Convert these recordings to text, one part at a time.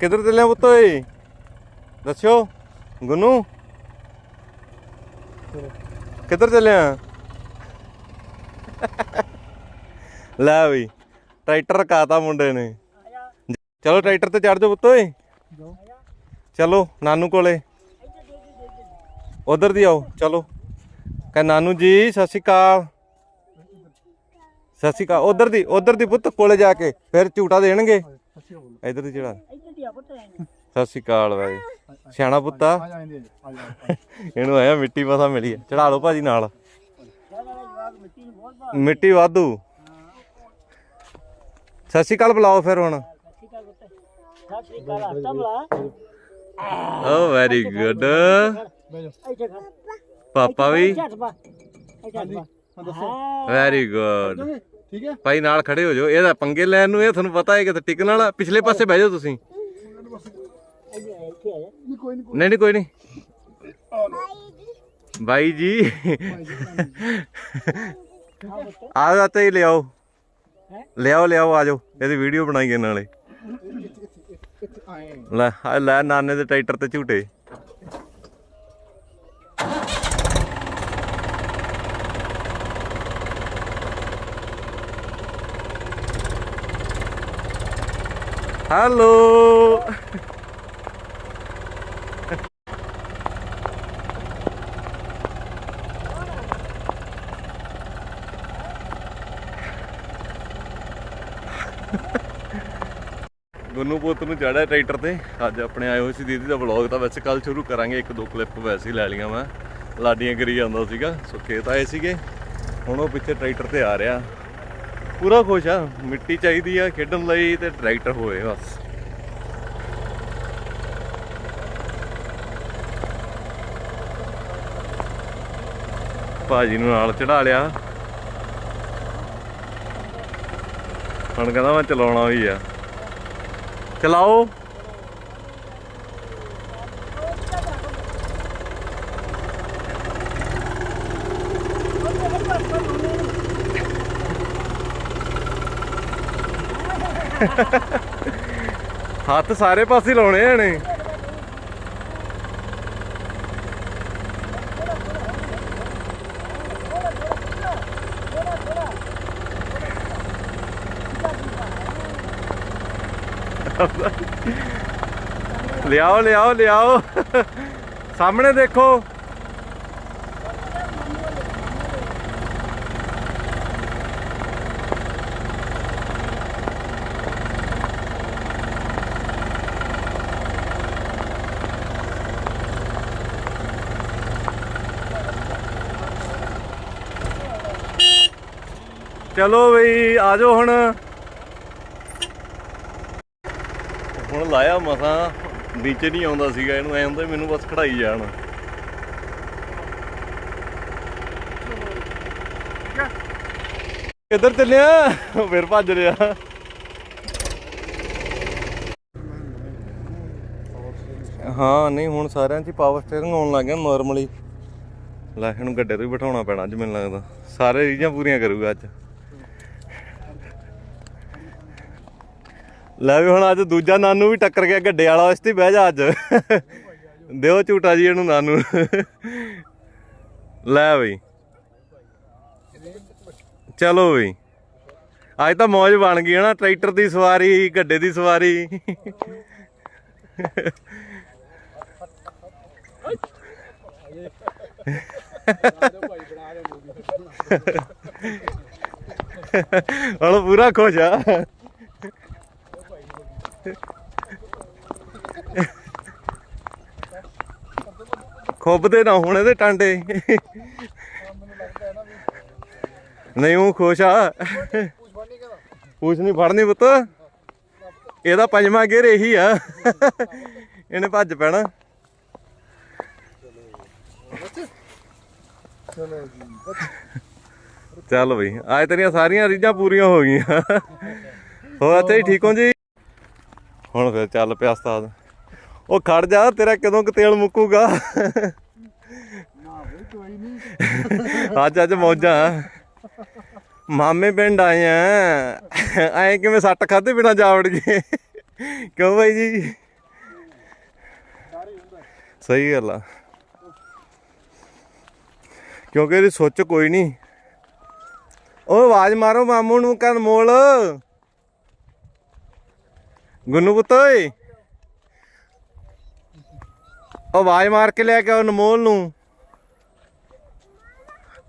ਕਿੱਧਰ ਚੱਲਿਆ ਪੁੱਤ ਓਏ? ਦੱਸਿਓ ਗੁੰਨੂ। ਕਿੱਧਰ ਚੱਲਿਆ? ਲੈ ਬਈ ਟਰੈਕਟਰ ਰਕਾਤਾ ਮੁੰਡੇ ਨੇ। ਚਲੋ ਟਰੈਕਟਰ ਤੇ ਚੜ ਜਾਓ ਪੁੱਤ ਓਏ। ਚਲੋ ਨਾਨੂ ਕੋਲੇ। ਉਧਰ ਦੀ ਆਓ ਚਲੋ। ਕਹ ਨਾਨੂ ਜੀ ਸਤਿ ਸ਼੍ਰੀ ਅਕਾਲ। ਸਤਿ ਸ਼੍ਰੀ ਅਕਾਲ। ਉਧਰ ਦੀ ਉਧਰ ਦੀ ਪੁੱਤ ਕੋਲੇ ਜਾ ਕੇ। ਫਿਰ ਝੂਟਾ ਦੇਣਗੇ। ਇਧਰ ਦੀ ਚੜਾ ਸਤਿ ਸ਼੍ਰੀ ਅਕਾਲ ਬਾਈ। ਸਿਆਣਾ ਪੁੱਤਾ? ਆ ਜਾਂਦੇ ਆ ਜਾ ਇਹਨੂੰ ਆਇਆ ਮਿੱਟੀ ਮਸਾ ਮਿਲੀ ਹੈ ਚੜਾ ਲਓ ਭਾਜੀ ਨਾਲ। ਮਿੱਟੀ ਵਾਧੂ। ਸਤਿ ਸ਼੍ਰੀ ਅਕਾਲ ਬੁਲਾਓ ਫਿਰ ਹੁਣ। ਓ ਵੈਰੀ ਗੁੱਡ ਪਾਪਾ ਵੀ। ਵੈਰੀ ਗੁੱਡ ਠੀਕ ਹੈ। ਭਾਈ ਨਾਲ ਖੜੇ ਹੋ ਜਾਓ। ਇਹਦਾ ਪੰਗੇ ਲੈਣ ਨੂੰ ਇਹ ਤੁਹਾਨੂੰ ਪਤਾ ਹੈ ਕਿ ਟਿਕਣ ਵਾਲਾ। ਪਿਛਲੇ ਪਾਸੇ ਬਹਿ ਜਾਓ ਤੁਸੀਂ। ਨਹੀਂ ਕੋਈ ਨਹੀਂ ਨਹੀਂ ਨਹੀਂ ਕੋਈ ਨਹੀਂ। ਬਾਈ ਜੀ। ਆ ਜਾ ਤੇ ਲਿਆਓ। ਲਿਆਓ ਲਿਆਓ, ਆ ਜਾਓ। ਇਹਦੀ ਵੀਡੀਓ ਬਣਾਈਏ ਨਾਲੇ ਇੱਥੇ ਆਏ ਲੈ, ਆ ਲੈ ਨਾਨੇ ਦੇ ਟਰੈਕਟਰ ਤੇ ਝੂਟੇ। ਹੈਲੋ ਗੁੰਨੂ ਪੁੱਤ ਨੂੰ ਚੜਿਆ ਟਰੈਕਟਰ ਤੇ। ਅੱਜ ਆਪਣੇ ਆਏ ਹੋਏ ਸੀ ਦੀਦੀ ਦਾ ਵਲੌਗ ਤਾਂ ਵੈਸੇ ਕੱਲ ਸ਼ੁਰੂ ਕਰਾਂਗੇ, ਇੱਕ ਦੋ ਕਲਿੱਪ ਵੈਸੇ ਹੀ ਲੈ ਲਈਆਂ ਮੈਂ। ਲਾਡੀਆਂ ਕਰੀ ਜਾਂਦਾ ਸੀਗਾ, ਸੋ ਖੇਤ ਆਏ ਸੀਗੇ। ਹੁਣ ਉਹ ਪਿੱਛੇ ਟਰੈਕਟਰ ਤੇ ਆ ਰਿਹਾ। ਪੂਰਾ ਖੁਸ਼ ਆ, ਮਿੱਟੀ ਚਾਹੀਦੀ ਆ ਖੇਡਣ ਲਈ ਤੇ ਟਰੈਕਟਰ ਹੋਏ ਬਸ। ਭਾਜੀ ਨੂੰ ਨਾਲ ਚੜਾ ਲਿਆ। ਹੁਣ ਕਹਿੰਦਾ ਮੈਂ ਚਲਾਉਣਾ ਵੀ ਆ। ਚਲਾਓ। ਹੱਥ ਸਾਰੇ ਪਾਸੇ ਲਾਉਣੇ ਆ ਨੇ ਲਿਆਓ ਲਿਆਓ ਲਿਆਓ। ਸਾਹਮਣੇ ਦੇਖੋ। ਚਲੋ ਬਈ ਆ ਜਾਓ ਹੁਣ। ਹੁਣ ਲਾਇਆ ਮਸਾਂ ਨੀਚੇ ਨਹੀਂ ਆਉਂਦਾ ਸੀਗਾ ਇਹਨੂੰ, ਐ ਹੁੰਦਾ ਮੈਨੂੰ ਬਸ ਖੜਾਈ ਜਾਣ। ਕਿੱਧਰ ਚੱਲਿਆ? ਫਿਰ ਭੱਜ ਰਿਹਾ। ਹਾਂ, ਨਹੀਂ, ਹੁਣ ਸਾਰਿਆਂ 'ਚ ਪਾਵਰ ਸਟੀਅਰਿੰਗ ਆਉਣ ਲੱਗ ਗਿਆ ਨਾਰਮਲੀ ਲੈ, ਇਹਨੂੰ ਗੱਡੇ ਤੋਂ ਹੀ ਬਿਠਾਉਣਾ ਪੈਣਾ ਅੱਜ ਮੈਨੂੰ ਲੱਗਦਾ। ਸਾਰੇ ਰੀਝਾਂ ਪੂਰੀਆਂ ਕਰੂਗਾ ਅੱਜ। ਲੈ ਵੀ ਹੁਣ ਅੱਜ ਦੂਜਾ ਨਾਨੂ ਵੀ ਟੱਕਰ ਗਿਆ ਗੱਡੇ ਵਾਲਾ, ਇਸ ਤੇ ਬਹਿ ਜਾ ਅੱਜ। ਦਿਓ ਝੂਟਾ ਜੀ ਇਹਨੂੰ ਨਾਨੂ। ਲੈ ਬਈ। ਚਲੋ ਬਈ। ਅੱਜ ਤਾਂ ਮੌਜ ਬਣ ਗਈ ਹੈ ਟਰੈਕਟਰ ਦੀ ਸਵਾਰੀ, ਗੱਡੇ ਦੀ ਸਵਾਰੀ। ਹੁਣ ਪੂਰਾ ਖੁਸ਼ ਆ। ਖੁੱਬਦੇ ਨਾ ਹੁਣ ਇਹਦੇ ਟਾਂਡੇ। ਨਹੀਂ, ਉਹ ਖੁਸ਼ ਆ। ਕੁਛ ਨਹੀਂ ਫੜਨੀ ਪੁੱਤ। ਇਹਦਾ ਪੰਜਵਾਂ ਗੇਰ ਇਹੀ ਆ। ਇਹਨੇ ਭੱਜ ਪੈਣਾ। ਚਲੋ ਚੱਲ ਬਈ, ਅੱਜ ਤੇਰੀਆਂ ਸਾਰੀਆਂ ਰੀਝਾਂ ਪੂਰੀਆਂ ਹੋ ਗਈਆਂ। ਹੋਰ ਤੇ ਠੀਕ ਹੋ ਜੀ? ਹੁਣ ਫਿਰ ਚੱਲ ਪਿਆ ਉਸਤਾਦ। ਉਹ ਖੜ ਜਾ, ਤੇਰਾ ਕਦੋਂ ਕੁ ਤੇਲ ਮੁੱਕੂਗਾ? ਅੱਜ ਅੱਜ ਮੌਜਾਂ। ਮਾਮੇ ਪਿੰਡ ਆਏ ਆ। ਐ ਕਿਵੇਂ ਸੱਟ ਖਾਦੇ ਬਿਨਾ ਜਾਵੜ ਗਏ? ਕਿਉਂ ਬਾਈ ਜੀ? ਸਹੀ ਗੱਲ ਆ। ਕਿਉਂਕਿ ਇਹਦੀ ਸੋਚ ਕੋਈ ਨਹੀਂ। ਉਹ ਆਵਾਜ਼ ਮਾਰੋ ਮਾਮੂ ਨੂੰ ਕਰਨ ਮੋਲ। ਗੁੰਨੂ ਪੁੱਤ, ਓਏ। ਉਹ ਆਵਾਜ਼ ਮਾਰ ਕੇ ਲੈ ਕੇ ਆਓ ਅਨਮੋਲ ਨੂੰ।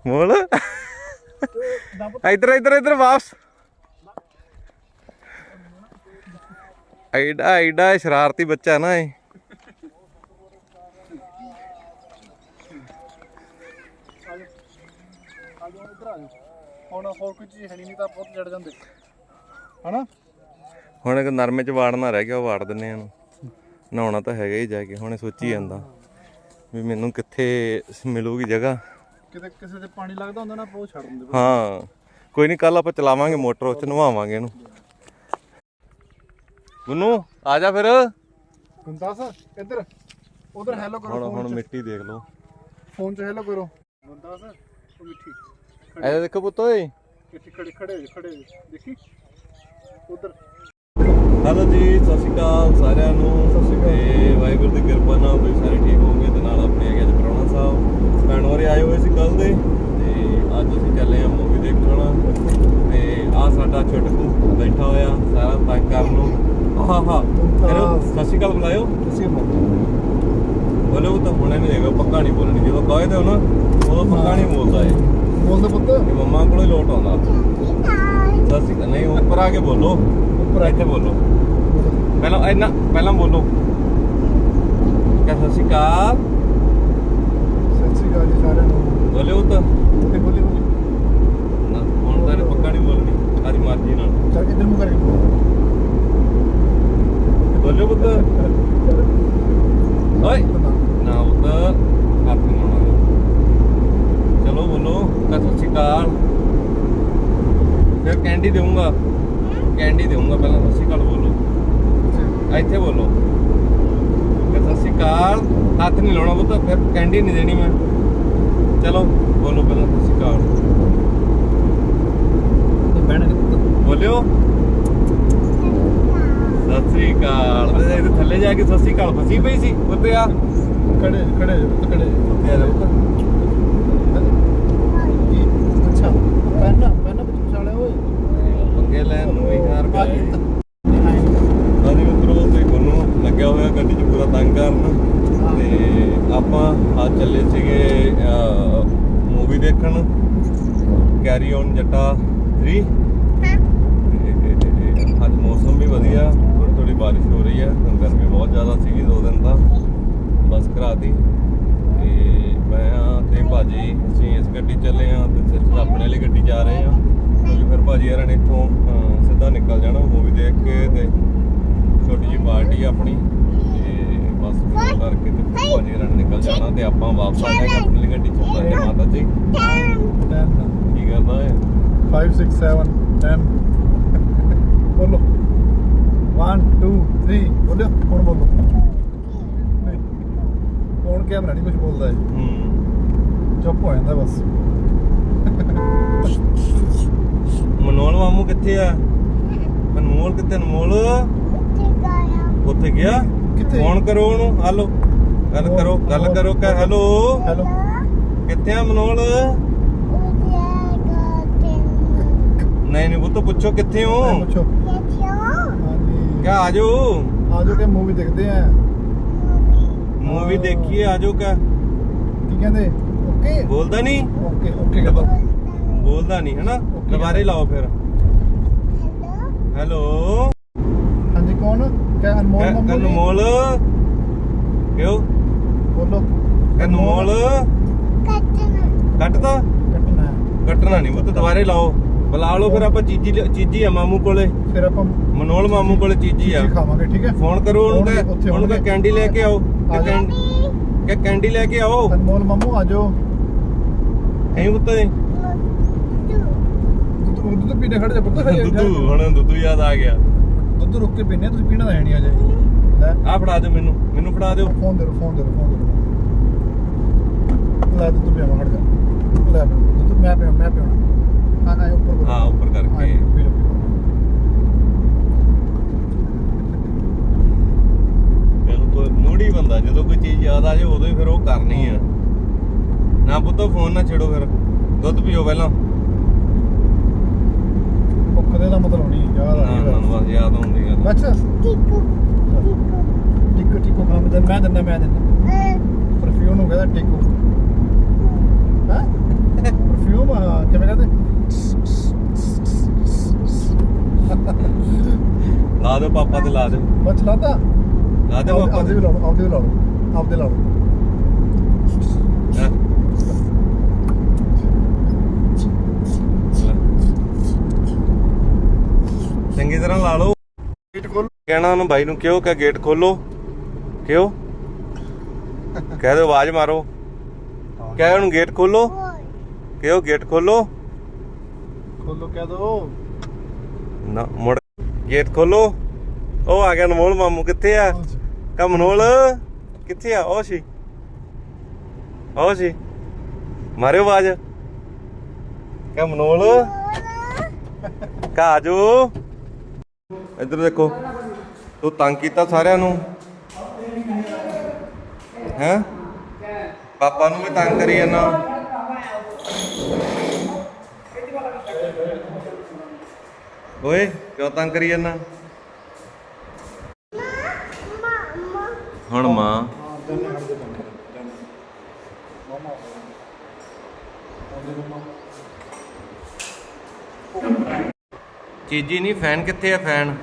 ਮੋਲ ਇੱਧਰ ਇੱਧਰ ਇੱਧਰ ਵਾਪਸ। ਐਡਾ ਐਡਾ ਸ਼ਰਾਰਤੀ ਬੱਚਾ ਨਾ ਇਹ। ਹੁਣ ਹੋਰ ਕੋਈ ਹੈ ਨਹੀਂ ਤਾਂ ਬਹੁਤ ਜੜ ਜਾਂਦੇ। ਹਨਾ? ਹੁਣ ਇੱਕ ਨਰਮੇ ਚ ਵਾੜਨਾ ਰਹਿ ਗਿਆ ਉਹ ਵਾੜ ਦਿੰਨੇ ਆ ਨਹਾਉਣਾ ਤਾਂ ਹੈਗਾ ਹੀ ਜਾ ਕੇ ਹੁਣ ਸੋਚੀ ਜਾਂਦਾ ਵੀ ਮੈਨੂੰ ਕਿੱਥੇ ਮਿਲੂਗੀ ਜਗ੍ਹਾ। ਕਿਤੇ ਕਿਸੇ ਦੇ ਪਾਣੀ ਲੱਗਦਾ ਹੁੰਦਾ ਨਾ ਉਹ ਛੱਡ ਦਿੰਦੇ ਹਾਂ ਕੋਈ ਨਹੀਂ ਕੱਲ ਆਪਾਂ ਚਲਾਵਾਂਗੇ ਮੋਟਰ ਉੱਚ ਨਵਾਵਾਂਗੇ ਇਹਨੂੰ। ਗੁੰਨੂ ਆ ਜਾ ਫਿਰ। ਹੁਣ ਦੱਸ ਇੱਧਰ ਉਧਰ ਹੈਲੋ ਕਰੋ ਹੁਣ ਹੁਣ ਮਿੱਟੀ ਦੇਖ ਲਓ। ਫੋਨ ਚ ਹੈਲੋ ਕਰੋ। ਹੁਣ ਦੱਸ ਉਹ ਮਿੱਠੀ। ਐ ਦੇਖੋ ਪੁੱਤ ਓਏ। ਇੱਥੇ ਖੜੇ ਖੜੇ ਖੜੇ। ਦੇਖੀ? ਉਧਰ। ਹੈਲੋ ਜੀ ਸਤਿ ਸ਼੍ਰੀ ਅਕਾਲ ਸਾਰਿਆਂ ਨੂੰ। ਸਤਿ ਸ਼੍ਰੀ ਅਕਾਲ। ਤੇ ਵਾਹਿਗੁਰੂ ਦੀ ਕਿਰਪਾ ਨਾਲ ਤੁਸੀਂ ਸਾਰੇ ਠੀਕ ਹੋਵੋਗੇ ਤੇ ਨਾਲ ਆਪਣੇ ਹੈਗੇ ਅੱਜ ਪ੍ਰਾਹੁਣਾ ਸਾਹਿਬ। ਭੈਣ ਹੋਰੇ ਆਏ ਹੋਏ ਸੀ ਕੱਲ ਦੇ ਤੇ ਅੱਜ ਅਸੀਂ ਚੱਲੇ ਆ ਮੂਵੀ ਦੇਖਣ। ਤੇ ਆ ਸਾਡਾ ਛੋਟਕੂ ਬੈਠਾ ਹੋਇਆ ਸਾਰਾ ਤੰਗ ਕਰਨ ਨੂੰ। ਆਹਾ ਹਾ ਹੈਲੋ ਸਤਿ ਸ਼੍ਰੀ ਅਕਾਲ ਬੁਲਾਇਓ। ਤੁਸੀਂ ਬੋਲੋ ਉਹ ਤਾਂ ਹੁਣੇ ਨਹੀਂ ਦੇਗਾ ਪੱਕਾ ਨਹੀਂ ਬੋਲਣੀ। ਜਦੋਂ ਕਹੇ ਤੇ ਨਾ ਉਦੋਂ ਪੱਕਾ ਨਹੀਂ ਬੋਲਦਾ ਏ ਬੋਲਦੇ ਪੁੱਤ। ਮੰਮਾ ਕੋਲੋਂ ਹੀ ਲੋਟ ਆਉਂਦਾ। ਸਤਿ ਸ਼੍ਰੀ ਅਕਾਲ। ਨਹੀਂ ਉੱਪਰ ਆ ਕੇ ਬੋਲੋ। ਉੱਪਰ ਇੱਥੇ ਬੋਲੋ। ਪਹਿਲਾਂ ਇੰਨਾ ਪਹਿਲਾਂ ਬੋਲੋ। ਸਤਿ ਸ਼੍ਰੀ ਅਕਾਲ। ਸਤਿ ਸ਼੍ਰੀ ਅਕਾਲ ਜੀ ਸਾਰਿਆਂ ਨੂੰ। ਬੋਲੇ ਉਹ ਤਾਂ ਤੇ ਬੋਲੀ ਬੋਲੀ। ਨਾ ਹੁਣ ਤਾਂ ਇਹਨੇ ਪੱਕਾ ਨਹੀਂ ਬੋਲਣੀ ਆਦੀ ਮਰਜ਼ੀ ਨਾਲ। ਚੱਲ ਇੱਧਰ ਨੂੰ ਕਰਕੇ ਬੋਲ। ਬੋਲੇ ਪੁੱਤ। ਓਏ ਨਾ ਉਹ ਤਾਂ ਹੱਥ ਨਹੀਂ ਲਾਉਣਾ। ਚਲੋ ਬੋਲੋ ਕਹ ਸਤਿ ਸ਼੍ਰੀ ਅਕਾਲ। ਫਿਰ ਕੈਂਡੀ ਦੇਵਾਂਗਾ ਕੈਂਡੀ ਦੇਵਾਂਗਾ ਪਹਿਲਾਂ ਸਤਿ ਸ਼੍ਰੀ ਅਕਾਲ ਬੋਲੋ। ਇੱਥੇ ਬੋਲੋ। ਕਿ ਸਤਿ ਸ਼੍ਰੀ ਅਕਾਲ। ਹੱਥ ਨਹੀਂ ਲਾਉਣਾ ਪੁੱਤ ਫਿਰ ਕੈਂਡੀ ਨਹੀਂ ਦੇਣੀ ਮੈਂ। ਚਲੋ ਬੋਲੋ ਪਹਿਲਾਂ ਸਤਿ ਸ਼੍ਰੀ ਅਕਾਲ। ਬਹਿਣ ਬੋਲਿਓ। ਸਤਿ ਸ਼੍ਰੀ ਅਕਾਲ। ਤੇ ਇਹਦੇ ਥੱਲੇ ਜਾ ਕੇ ਸਤਿ ਸ਼੍ਰੀ ਅਕਾਲ ਫਸੀ ਪਈ ਸੀ ਉੱਤੇ ਆ। ਖੜੇ ਖੜੇ ਹੋ ਖੜੇ। ਹੋ। ਉੱਤੇ ਆ ਕੀ? ਅੱਛਾ। ਪੈਨ ਪੈਨ ਵਿੱਚ ਵਿਚਾਲੇ ਓਏ। ਪੰਗੇ ਲੈਣ ਨੂੰ ਵੀ ਹਾਰ ਆ ਗਏ ਗਈ। ਨਹੀਂ ਆਈ ਨਹੀਂ। ਆਦੀ ਮਿੱਤਰੋ ਤੇ ਕੋਨੂੰ ਲੱਗਿਆ ਹੋਇਆ ਗੱਡੀ 'ਚ ਪੂਰਾ ਤੰਗ ਕਰਨ। ਤੇ ਆਪਾਂ ਅੱਜ ਚੱਲੇ ਸੀਗੇ ਮੂਵੀ ਦੇਖਣ। ਕੈਰੀ ਔਨ ਜੱਟਾ 3 ਤੇ ਅੱਜ ਮੌਸਮ ਵੀ ਵਧੀਆ ਥੋੜੀ ਥੋੜੀ ਬਾਰਿਸ਼ ਹੋ ਰਹੀ ਹੈ ਗਰਮੀ ਬਹੁਤ ਜ਼ਿਆਦਾ ਸੀਗੀ ਦੋ ਦਿਨ ਤਾਂ, ਬਸ ਕਰਾਤੀ ਤੇ ਮੈਂ ਆ ਤੇ ਭਾਜੀ, ਅਸੀਂ ਇਸ ਗੱਡੀ 'ਚ ਚੱਲੇ ਆ ਤੇ ਸਿਰਫ ਆਪਣੇ ਵਾਲੀ ਗੱਡੀ 'ਚ ਆ ਰਹੇ ਆ ਕਿਉਂਕਿ ਫਿਰ ਭਾਜੀ ਯਾਰਾਂ ਨੇ ਇੱਥੋਂ ਸਿੱਧਾ ਨਿਕਲ ਜਾਣਾ ਮੂਵੀ ਦੇਖ ਕੇ ਤੇ ਛੋਟੀ ਜਿਹੀ ਪਾਰਟੀ ਆਪਣੀ। ਬਸ ਫਿਰ ਕਰਕੇ ਤੇ ਫਿਰ ਭਾਜੀ ਨੇ ਨਿਕਲ ਜਾਣਾ ਤੇ ਆਪਾਂ ਵਾਪਸ ਆ ਜਾਾਂਗੇ ਆਪਣੀ ਗੱਡੀ 'ਚ ਭਾਜੀ ਮਾਤਾ ਜੀ। ਕੀ ਕਰਦਾ ਹੈ five, six, seven, ten. ਬੋਲੋ। 1 2 3 ਬੋਲਿਓ ਹੁਣ ਬੋਲੋ? ਨਹੀਂ। ਹੁਣ ਕੈਮਰਾ ਨਹੀਂ ਕੁਝ ਬੋਲਦਾ ਹੈ ਹੂੰ। ਚੁੱਪ ਹੋ ਜਾਂਦਾ ਬਸ। ਮਨੋਲ ਮਾਮੂ ਕਿੱਥੇ ਆ? ਅਨਮੋਲ ਕਿੱਥੇ ਅਨਮੋਲ ਉੱਥੇ ਗਿਆ? ਕਿੱਥੇ? ਫੋਨ ਕਰੋ ਉਹਨੂੰ ਹਲੋ। ਗੱਲ ਕਰੋ ਗੱਲ ਕਰੋ ਕਹ ਹੈਲੋ। ਹੈਲੋ। ਕਿੱਥੇ ਆ ਮਨੋਲ? ਨਹੀਂ ਨਹੀਂ ਉਹ ਤਾਂ ਪੁੱਛੋ ਕਿੱਥੇ ਹੋ? ਪੁੱਛੋ। ਹਾਂਜੀ ਆਜੋ ਆ ਜਾਓ ਕਿ ਮੂਵੀ ਦੇਖਦੇ ਆ? ਮੂਵੀ ਦੇਖੀਏ ਆਜੋ ਕਾ ਕੀ ਕਹਿੰਦੇ? ਓਕੇ। ਬੋਲਦਾ ਨਹੀਂ? ਓਕੇ ਓਕੇ ਕਹਿੰਦਾ ਬੋਲਦਾ ਨਹੀਂ ਹੈਨਾ? ਦੁਬਾਰੇ ਲਾਓ ਫਿਰ। ਹੈਲੋ। ਕੌਣ ਕਹ ਅਨਮੋਲ ਮੰਮੂ ਜੀ? ਅਨਮੋਲ। ਕਿਉਂ? ਬੋਲੋ। ਅਨਮੋਲ। ਕੱਟਦਾ? ਕੱਟਣਾ। ਹੈ। ਕੱਟਣਾ ਨਹੀਂ ਉਹ ਤਾਂ ਦੁਬਾਰੇ ਲਾਓ। ਬੁਲਾ ਲਓ ਫਿਰ ਆਪਾਂ ਚੀਜੀ ਲਿਆ- ਚੀਜੀ ਆ ਮਾਮੂ ਕੋਲੇ। ਫਿਰ ਆਪਾਂ ਮਨੋਲ ਮਾਮੂ ਕੋਲੇ ਚੀਜੀ ਆ। ਚੀਜ਼ੀ ਖਾਵਾਂਗੇ ਠੀਕ ਹੈ? ਫੋਨ ਕਰੋ ਉਹਨੂੰ ਹੋਣਗੇ, ਕਹਿ ਉੱਥੇ ਉਹਨੂੰ ਕਹਿ ਹੋਣਗੇ। ਕੈਂਡੀ ਲੈ ਕੇ ਆਓ। ਕਿ। ਕੈਂਡੀ ਲੈ ਕੇ ਆਓ। ਅਨਮੋਲ ਮੰਮੂ ਆ ਜਾਓ। ਐਂ ਪੁੱਤੇ ਦੁੱਧ। ਦੁੱਧ ਪੀਣੇ ਖੜ ਜਾ ਪੁੱਤ ਦੁੱਧੂ ਹੁਣ ਦੁੱਧੂ ਯਾਦ ਆ ਗਿਆ। ਦੁੱਧ ਰੁੱਕ ਕੇ ਪੀਣੇ ਤੁਸੀਂ ਪੀਣਾ ਤਾਂ ਹੈ ਨਹੀਂ ਅਜੇ। ਲੈ ਆ ਫੜਾ ਦਿਓ ਮੈਨੂੰ ਮੈਨੂੰ ਫੜਾ ਦਿਓ। ਫੋਨ ਦੇ ਦਿਓ, ਫੋਨ ਦੇ ਦਿਓ, ਫੋਨ ਦੇ ਦਿਓ। ਲੈ ਦੁੱਧ ਪੀਵਾ ਖੜ ਜਾ। ਲੈ ਦੁੱਧ ਮੈਂ ਪੀਵਾਂ ਮੈਂ ਪੀਵਾਂ ਹਾਂ ਹਾਂ ਉੱਪਰ ਕਰੋ। ਹਾਂ ਉੱਪਰ ਕਰਕੇ। ਮੂੜੀ ਬੰਦਾ ਜਦੋਂ ਕੋਈ ਚੀਜ਼ ਯਾਦ ਆ ਜੇ ਉਦੋਂ ਹੀ ਫਿਰ ਉਹ ਕਰਨੀ ਆ। ਨਾ ਪੁੱਤੋ ਫੋਨ ਨਾ ਛੇੜੋ ਫਿਰ। ਦੁੱਧ ਪੀਓ ਪਹਿਲਾਂ। ਭੁੱਖ ਦੇ ਦਾ ਮਤਲਬ ਨਹੀਂ। ਯਾਦ ਆ ਨਾ ਗਈ ਬਸ ਯਾਦ ਆਉਂਦੀ ਗੱਲ। ਅੱਛਾ। ਟਿੱਕੂ ਟਿੱਕੂ ਖਾਂ ਮੈਂ ਮੈਂ ਦਿੰਦਾ ਮੈਂ ਦਿੰਦਾ। ਪਰਫਿਊਮ ਨੂੰ ਕਹਿੰਦਾ ਟਿੱਕੂ। ਹਾਂ? ਪਰਫਿਊਮ ਕਿਵੇਂ ਕਹਿੰਦੇ? ਲਾ ਦਿਓ ਪਾਪਾ ਤੇ ਲਾ ਦਿਓ। ਬਸ ਲਾਤਾ। ਲਾ ਦਿਓ ਪਾਪਾ ਆਪਦੇ ਵੀ ਲਾ ਲਓ ਆਪਦੇ ਵੀ ਲਾ ਲਓ। ਆਪਦੇ ਲਾ ਲਓ ਹੈਂ? ਚੰਗੀ ਤਰ੍ਹਾਂ ਲਾ ਲਓ। ਗੇਟ ਖੋਲ। ਕਹਿਣਾ ਉਹਨੂੰ ਬਾਈ ਨੂੰ ਕਿਉਂ ਕਿ ਗੇਟ ਖੋਲੋ? ਕਿਉਂ? ਕਹਿ ਦਿਓ ਆਵਾਜ਼ ਮਾਰੋ। ਕਹਿ ਉਹਨੂੰ ਗੇਟ ਖੋਲੋ। ਕਿਉਂ ਗੇਟ ਖੋਲੋ? ਖੋਲੋ ਕਹਿ ਦੋ। ਨਾ ਮੁੜ ਗੇਟ ਖੋਲੋ। ਉਹ ਆ ਗਿਆ ਅਨਮੋਲ ਮਾਮੂ ਕਿੱਥੇ ਆ? ਕਾ ਮਨੋਲ ਕਿੱਥੇ ਆ? ਉਹ ਸੀ। ਉਹ ਸੀ। ਮਾਰਿਓ ਆਵਾਜ਼। ਕਾ ਮਨੋਲ ਕਾ ਆਜੋ ਇੱਧਰ ਦੇਖੋ ਤੂੰ ਤੰਗ ਕੀਤਾ ਸਾਰਿਆਂ ਨੂੰ? ਹੈ? ਪਾਪਾ ਨੂੰ ਵੀ ਤੰਗ ਕਰੀ ਜਾਂਦਾ। ਓਏ ਕਿਉਂ ਤੰਗ ਕਰੀ ਜਾਂਦਾ? ਹੁਣ ਮਾਂ। ਚੀਜੀ ਨਹੀਂ, ਫੈਨ ਕਿੱਥੇ ਆ ਫੈਨ?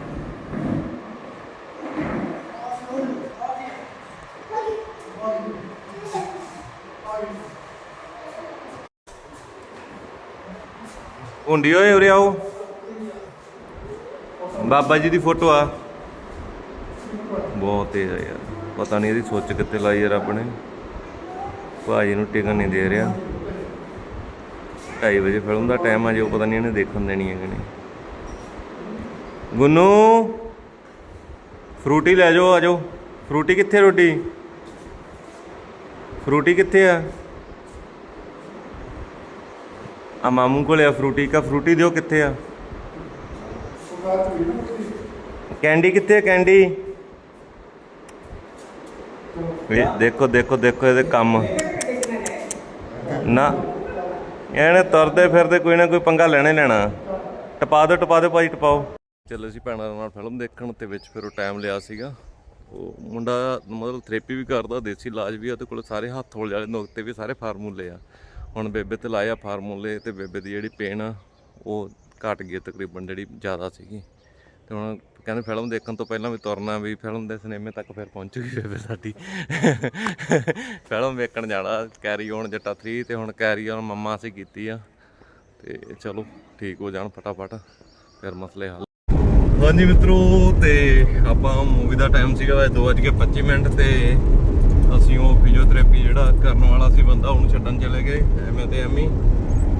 ਹੁੰਡੀ ਓਏ, ਉਰੇ ਆਓ। ਬਾਬਾ ਜੀ ਦੀ ਫੋਟੋ ਆ। ਬਹੁਤ ਤੇਜ਼ ਆ ਯਾਰ। ਪਤਾ ਨਹੀਂ ਇਹਦੀ ਸੋਚ ਕਿੱਥੇ ਲਾਈ ਯਾਰ ਆਪਣੇ। ਭਾਜੀ ਨੂੰ ਟਿਕਣ ਨਹੀਂ ਦੇ ਰਿਹਾ। 2:30 ਵਜੇ ਫਿਲਮ ਦਾ ਟਾਈਮ ਆ, ਜੇ ਉਹ ਪਤਾ ਨਹੀਂ ਇਹਨੇ ਦੇਖਣ ਦੇਣੀ ਹੈ ਕਿ ਨਹੀਂ। ਗੁੰਨੂ, ਫਰੂਟੀ ਲੈ ਜਾਓ, ਆ ਜਾਓ। ਫਰੂਟੀ ਕਿੱਥੇ ਰੋਟੀ? ਫਰੂਟੀ ਕਿੱਥੇ ਆ? ਆ ਮਾਮੂ ਕੋਲੇ ਆ ਫਰੂਟੀ, ਕਾ ਫਰੂਟੀ ਦਿਓ ਕਿੱਥੇ ਆ? ਕੈਂਡੀ ਕਿੱਥੇ ਹੈ ਕੈਂਡੀ? ਦੇਖੋ ਦੇਖੋ ਦੇਖੋ ਇਹਦੇ ਕੰਮ। ਨਾ, ਇਹਨੇ ਤੁਰਦੇ ਫਿਰਦੇ ਕੋਈ ਨਾ ਕੋਈ ਪੰਗਾ ਲੈਣਾ ਲੈਣਾ। ਟਪਾ ਦਿਓ ਟਪਾ ਦਿਓ ਭਾਈ ਟਪਾਓ। ਚਲੋ ਅਸੀਂ ਭੈਣਾਂ ਨਾਲ ਫਿਲਮ ਦੇਖਣ ਤੇ ਵਿੱਚ ਫਿਰ ਉਹ ਟਾਈਮ ਲਿਆ ਸੀਗਾ। ਉਹ ਮੁੰਡਾ ਮਤਲਬ ਥੈਰੇਪੀ ਵੀ ਕਰਦਾ, ਦੇਸੀ ਇਲਾਜ ਵੀ ਆ, ਉਹਦੇ ਕੋਲ ਸਾਰੇ ਹੱਥ ਹੋਲ ਵਾਲੇ ਨੁਕਤੇ ਵੀ ਸਾਰੇ ਫਾਰਮੂਲੇ ਆ। ਹੁਣ ਬੇਬੇ ਤੇ ਲਾਇਆ ਫਾਰਮੂਲੇ ਤੇ ਬੇਬੇ ਦੀ ਜਿਹੜੀ ਪੇਨ ਆ, ਉਹ ਘਟ ਗਈ ਤਕਰੀਬਨ ਜਿਹੜੀ ਜ਼ਿਆਦਾ ਸੀਗੀ। ਤੇ ਹੁਣ ਕਹਿੰਦੇ ਫਿਲਮ ਦੇਖਣ ਤੋਂ ਪਹਿਲਾਂ ਵੀ ਤੁਰਨਾ, ਵੀ ਫਿਲਮ ਦੇ ਸਿਨੇਮੇ ਤੱਕ ਫਿਰ ਪਹੁੰਚੂਗੀ ਬੇਬੇ ਸਾਡੀ। ਫਿਲਮ ਵੇਖਣ ਜਾਣਾ ਕੈਰੀ ਔਨ ਜੱਟਾ 3 ਤੇ ਹੁਣ ਕੈਰੀ ਔਨ ਮੰਮਾ ਅਸੀਂ ਕੀਤੀ ਆ। ਤੇ ਚਲੋ ਠੀਕ ਹੋ ਜਾਣ ਫਟਾਫਟ, ਫਿਰ ਮਸਲੇ ਹੱਲ। ਹਾਂਜੀ ਮਿੱਤਰੋ, ਤੇ ਆਪਾਂ ਮੂਵੀ ਦਾ ਟਾਈਮ ਸੀਗਾ ਵੈਸੇ 2:25 ਮਿੰਟ ਤੇ ਅਸੀਂ ਉਹ ਫਿਜ਼ੀਓਥੈਰੇਪੀ ਜਿਹੜਾ ਕਰਨ ਵਾਲਾ ਸੀ ਬੰਦਾ, ਉਹਨੂੰ ਛੱਡਣ ਚਲੇ ਗਏ ਐਵੇਂ ਤੇ ਐਮੀ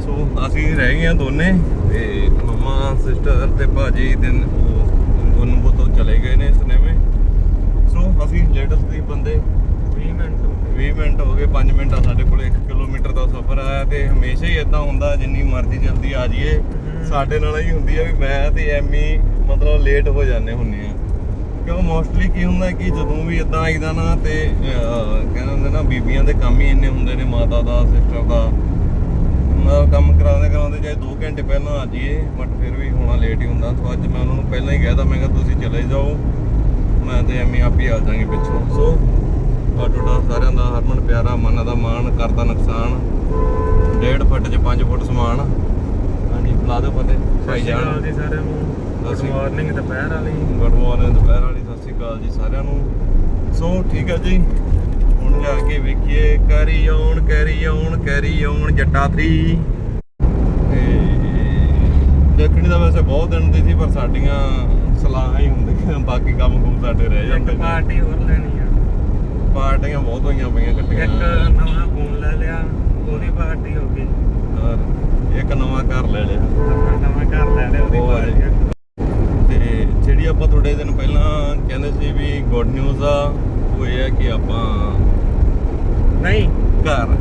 ਸੋ, ਅਸੀਂ ਰਹਿ ਗਏ ਆ ਦੋਨੇ, ਤੇ ਮਮਾ ਸਿਸਟਰ ਤੇ ਭਾਜੀ ਦਿਨ ਉਹ ਉਹਨੂੰ ਤੋਂ ਚਲੇ ਗਏ ਨੇ ਸਿਨੇਮੇ ਸੋ, ਅਸੀਂ ਲੇਟੈਸਟ ਦੀ ਬੰਦੇ। ਮਿੰਟ 20 ਮਿੰਟ ਹੋ ਗਏ 5 ਮਿੰਟ ਆ ਸਾਡੇ ਕੋਲ 1 ਕਿਲੋਮੀਟਰ ਦਾ ਸਫ਼ਰ ਆਇਆ ਤੇ ਹਮੇਸ਼ਾ ਹੀ ਇਦਾਂ ਹੁੰਦਾ ਜਿੰਨੀ ਮਰਜ਼ੀ ਜਲਦੀ ਆ ਜਾਈਏ ਸਾਡੇ ਨਾਲ ਹੀ ਹੁੰਦੀ ਆ ਵੀ ਮੈਂ ਤੇ ਐਮੀ ਮਤਲਬ ਲੇਟ ਹੋ ਜਾਂਦੇ ਹੁੰਨੇ ਆ। ਕਿਉਂ ਮੋਸਟਲੀ ਕੀ ਹੁੰਦਾ ਕਿ ਜਦੋਂ ਵੀ ਇਦਾਂ ਆਈਦਾ ਨਾ ਤੇ ਕਹਿੰਦੇ ਹੁੰਦੇ ਨਾ ਬੀਬੀਆਂ ਦੇ ਕੰਮ ਹੀ ਇੰਨੇ ਹੁੰਦੇ ਨੇ ਮਾਤਾ ਦਾ ਸਿਸਟਰ ਦਾ। ਮੈਂ ਕੰਮ ਕਰਾਉਂਦੇ ਕਰਾਉਂਦੇ ਚਾਹੇ 2 ਘੰਟੇ ਪਹਿਲਾਂ ਆ ਜਾਈਏ ਬਟ ਫਿਰ ਵੀ ਹੋਣਾ ਲੇਟ ਹੀ ਹੁੰਦਾ। ਸੋ ਅੱਜ ਮੈਂ ਉਹਨਾਂ ਨੂੰ ਪਹਿਲਾਂ ਹੀ ਕਹਿਦਾ ਮੈਂ ਕਿਹਾ ਤੁਸੀਂ ਚਲੇ ਜਾਓ ਮੈਂ ਤੇ ਐਮੀ ਆਪ ਹੀ ਆ ਜਾਾਂਗੇ ਪਿੱਛੋਂ। ਸੋ ਤੁਹਾਡਾ ਸਾਰਿਆਂ ਦਾ ਹਰਮਨ ਪਿਆਰਾ ਮਨ ਦਾ ਮਾਣ ਕਰਦਾ ਨੁਕਸਾਨ। 1.5 ਫੁੱਟ ਚ 5 ਫੁੱਟ ਸਮਾਨ। ਹਾਂਜੀ ਦਿਓ ਫਤਿਹ ਭਾਈ ਜਾਨ ਜੀ ਸਾਰਿਆਂ ਨੂੰ। ਗੁੱਡ ਮਾਰਨਿੰਗ ਦੁਪਹਿਰ ਵਾਲੀ। ਗੁੱਡ ਮਾਰਨਿੰਗ ਦੁਪਹਿਰ ਵਾਲੀ ਸਤਿ ਸ਼੍ਰੀ ਅਕਾਲ ਜੀ ਸਾਰਿਆਂ ਨੂੰ। ਸੋ ਠੀਕ ਹੈ ਜੀ। ਹੁਣ ਜਾ ਕੇ ਵੇਖੀਏ carry on carry on carry on Jatta 3 ਤੇ ਦੇਖਣੀ ਤਾਂ ਵੈਸੇ ਬਹੁਤ ਦਿਨ ਦੀ ਸੀ ਪਰ ਸਾਡੀਆਂ ਸਲਾਹਾਂ ਹੀ ਹੁੰਦੀਆਂ ਬਾਕੀ ਕੰਮ ਕੁਮ ਸਾਡੇ ਰਹਿ ਜਾਂਦੇ ਨੇ। ਪਾਰਟੀ ਹੋਰ ਲੈਣੀ ਪਾਰਟੀਆਂ ਬਹੁਤ ਹੋਈਆਂ ਪਈਆਂ ਇੱਕ ਇਕੱਠੀਆਂ ਨਵਾਂ ਫੋਨ ਲੈ ਲਿਆ ਉਹਦੀ ਪਾਰਟੀ ਹੋ ਗਈ। ਔਰ ਇੱਕ ਨਵਾਂ ਘਰ ਲੈ ਲਿਆ। ਨਵਾਂ ਘਰ ਲੈ ਲਿਆ ਉਹਦੀ। ਪਾਰਟੀ। ਤੇ ਜਿਹੜੀ ਆਪਾਂ ਥੋੜੇ ਦਿਨ ਪਹਿਲਾਂ ਕਹਿੰਦੇ ਸੀ ਵੀ ਗੁੱਡ ਨਿਊਜ਼ ਆ ਉਹ ਇਹ ਹੈ ਕਿ ਆਪਾਂ ਨਹੀਂ। ਘਰ।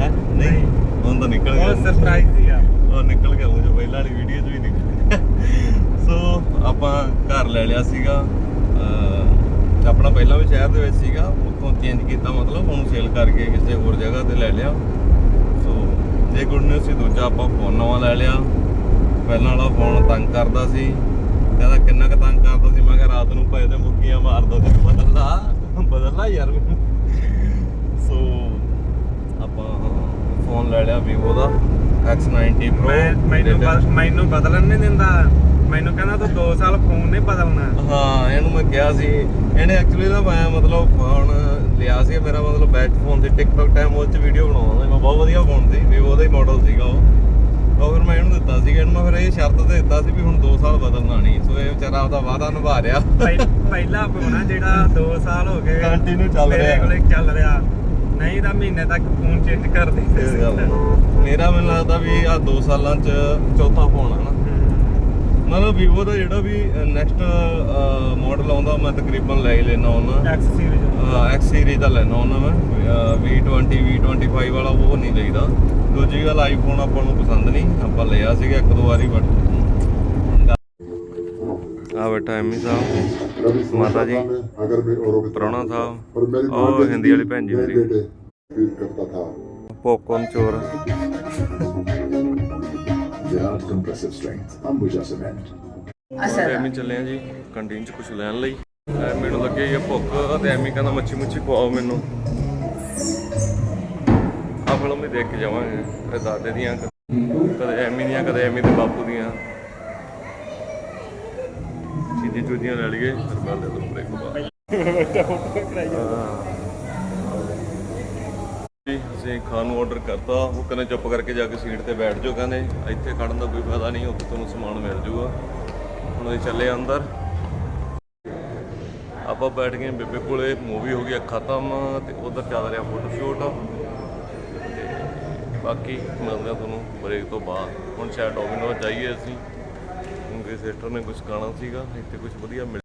ਹੈ? ਨਹੀਂ? ਹੁਣ ਤਾਂ ਨਿਕਲ ਗਿਆ। ਉਹ ਸਰਪ੍ਰਾਈਜ਼ ਹੀ ਆ। ਉਹ ਨਿਕਲ ਗਿਆ ਉਹ ਜੋ ਪਹਿਲਾਂ ਵਾਲੀ ਵੀਡੀਓ 'ਚ ਵੀ ਨਿਕਲ ਸੋ ਆਪਾਂ ਘਰ ਲੈ ਲਿਆ ਸੀਗਾ। ਆਪਣਾ ਪਹਿਲਾਂ ਵੀ ਸ਼ਹਿਰ ਦੇ ਵਿੱਚ ਸੀਗਾ ਉੱਥੋਂ ਚੇਂਜ ਕੀਤਾ ਮਤਲਬ ਉਹਨੂੰ ਸੇਲ ਕਰਕੇ ਕਿਸੇ ਹੋਰ ਜਗ੍ਹਾ ਤੇ ਲੈ ਲਿਆ। ਸੋ ਜੇ ਗੁੱਡ ਨਿਊਜ਼ ਸੀ ਦੂਜਾ ਆਪਾਂ ਫੋਨ ਨਵਾਂ ਲੈ ਲਿਆ। ਪਹਿਲਾਂ ਵਾਲਾ ਫੋਨ ਤੰਗ ਕਰਦਾ ਸੀ। ਕਹਿੰਦਾ ਕਿੰਨਾ ਕੁ ਤੰਗ ਕਰਦਾ ਸੀ? ਮੈਂ ਕਿਹਾ ਰਾਤ ਨੂੰ ਪਏ ਤੇ ਮੁੱਕੀਆਂ ਮਾਰਦਾ ਸੀ ਬਦਲਦਾ ਬਦਲਦਾ ਯਾਰ। ਸੋ ਆਪਾਂ ਫੋਨ ਲੈ ਲਿਆ Vivo ਦਾ X90 Pro ਮੈਨੂੰ ਮੈਨੂੰ ਬਦਲਣ ਨਹੀਂ ਦਿੰਦਾ। ਮੈਨੂੰ ਕਹਿੰਦਾ ਤੂੰ 2 ਸਾਲ ਫੋਨ ਨਹੀਂ ਬਦਲਣਾ। ਹਾਂ ਇਹਨੂੰ ਮੈਂ ਕਿਹਾ ਸੀ। ਇਹਨੇ ਐਕਚੁਅਲੀ ਨਾ ਮੈਂ ਮਤਲਬ ਫੋਨ ਲਿਆ ਸੀ ਮੇਰਾ ਮਤਲਬ ਬੈਸਟ ਫੋਨ ਸੀ ਟਿਕਟੌਕ ਟਾਈਮ ਉਹ 'ਚ ਵੀਡੀਓ ਬਣਾਉਂਦਾ ਸੀ ਮੈਂ ਬਹੁਤ ਵਧੀਆ ਫੋਨ ਸੀ Vivo ਦਾ ਹੀ ਮਾਡਲ ਸੀਗਾ ਉਹ। ਉਹ ਫਿਰ ਮੈਂ ਇਹਨੂੰ ਦਿੱਤਾ ਸੀਗਾ ਇਹਨੂੰ ਮੈਂ ਫਿਰ ਇਹ ਸ਼ਰਤ ਤੇ ਦਿੱਤਾ ਸੀ ਵੀ ਹੁਣ 2 ਸਾਲ ਬਦਲਣਾ ਨਹੀਂ। ਸੋ ਇਹ ਵਿਚਾਰਾ ਆਪਦਾ ਵਾਅਦਾ ਨਿਭਾ ਰਿਹਾ। ਪਹਿ- ਪਹਿਲਾ ਫੋਨ ਆ ਜਿਹੜਾ 2 ਸਾਲ ਹੋ ਗਏ Continue ਚੱਲ ਮੇਰੇ ਰਿਹਾ। ਕੋਲੇ ਚੱਲ ਰਿਹਾ। ਨਹੀਂ ਤਾਂ ਮਹੀਨੇ ਤੱਕ ਫੋਨ ਚੇਂਜ ਕਰ ਦਿੰਦੇ ਸੀ। ਆ। ਮੇਰਾ ਮੈਨੂੰ ਲੱਗਦਾ ਵੀ ਆ 2 ਸਾਲਾਂ 'ਚ ਚੌਥਾ ਫੋਨ ਹੈ ਨਾ। ਮਤਲਬ Vivo ਦਾ ਜਿਹੜਾ ਵੀ ਨੈਕਸਟ ਮਾਡਲ ਆਉਂਦਾ ਮੈਂ ਤਕਰੀਬਨ ਲੈ ਹੀ ਲੈਣਾ ਹੁੰਦਾ। X ਸੀਰੀਜ਼ X ਸੀਰੀਜ਼ ਦਾ ਲੈਣਾ ਹੁੰਦਾ ਮੈਂ। V20 V25 ਵਾਲਾ ਉਹ ਨਹੀਂ ਲਈਦਾ। ਦੂਜੀ ਗੱਲ ਆਈਫੋਨ ਆਪਾਂ ਨੂੰ ਪਸੰਦ ਨਹੀਂ। ਆਪਾਂ ਲਿਆ ਸੀਗਾ ਇੱਕ ਦੋ ਵਾਰੀ ਬਟ ਆ ਬੇਟਾ ਐਮੀ ਸਾਹਿਬ। ਮਾਤਾ ਜੀ ਅਗਰ ਮੈਂ ਔਰ ਪ੍ਰਾਣਾ ਸਾਹਿਬ। ਔਰ ਹਿੰਦੀ ਵਾਲੀ ਭੈਣ ਜੀ ਮੇਰੀ। ਕਰਤਾ ਥਾ ਪੌਪਕੌਰਨ ਚੋਰ। Gerard compressive strength, Ambuja cement. ਤੇ ਐਮੀ ਚੱਲੇ ਆ ਜੀ ਕੰਟੀਨ ਚ ਕੁਝ ਲੈਣ ਲਈ। ਐ ਮੈਨੂੰ ਲੱਗੇ ਇਹ ਭੁੱਖ ਤੇ ਐਮੀ ਕਹਿੰਦਾ ਮੱਛੀ ਮੁੱਛੀ ਖਵਾਓ ਮੈਨੂੰ। ਆ ਫਿਲਮ ਵੀ ਦੇਖ ਕੇ ਜਾਵਾਂਗੇ ਇਹ ਦਾਦੇ ਦੀਆਂ ਕਦੇ ਐਮੀ ਦੀਆਂ ਕਦੇ ਐਮੀ ਦੇ ਬਾਪੂ ਦੀਆਂ। ਚੀਜ਼ੀ ਚੂਜ਼ੀਆਂ ਲੈ ਲਈਏ ਫਿਰ ਬਾਅਦ ਦੇ ਦੋ ਬ੍ਰੇਕ ਬਾਅਦ। ਜੀ ਅਸੀਂ ਖਾਣ ਨੂੰ ਆਰਡਰ ਕਰਤਾ, ਉਹ ਕਹਿੰਦੇ ਚੁੱਪ ਕਰਕੇ ਜਾ ਕੇ ਸੀਟ ਤੇ ਬੈਠ ਜਾਓ, ਕਹਿੰਦੇ ਇੱਥੇ ਖੜਨ ਦਾ ਕੋਈ ਫਾਇਦਾ ਨਹੀਂ, ਉੱਥੇ ਤੁਹਾਨੂੰ ਸਮਾਨ ਮਿਲ ਜੂਗਾ ਹੁਣ ਅਸੀਂ ਚੱਲੇ ਅੰਦਰ। ਆਪਾਂ ਬੈਠ ਗਏ ਬੇਬੇ ਕੋਲੇ ਮੂਵੀ ਹੋ ਗਈ ਖਤਮ, ਤੇ ਉਧਰ ਚੱਲ ਰਿਹਾ ਫੋਟੋ ਸ਼ੂਟ ਬਾਕੀ ਮਿਲਦੇ ਤੁਹਾਨੂੰ ਬ੍ਰੇਕ ਤੋਂ ਬਾਅਦ। ਹੁਣ ਸ਼ਾਇਦ ਡੋਮਿਨੋ ਜਾਈਏ ਅਸੀਂ, ਕਿਉਂਕਿ ਸਿਸਟਰ ਨੇ ਕੁਝ ਖਾਣਾ ਸੀਗਾ, ਇੱਥੇ ਕੁਝ ਵਧੀਆ ਮਿਲ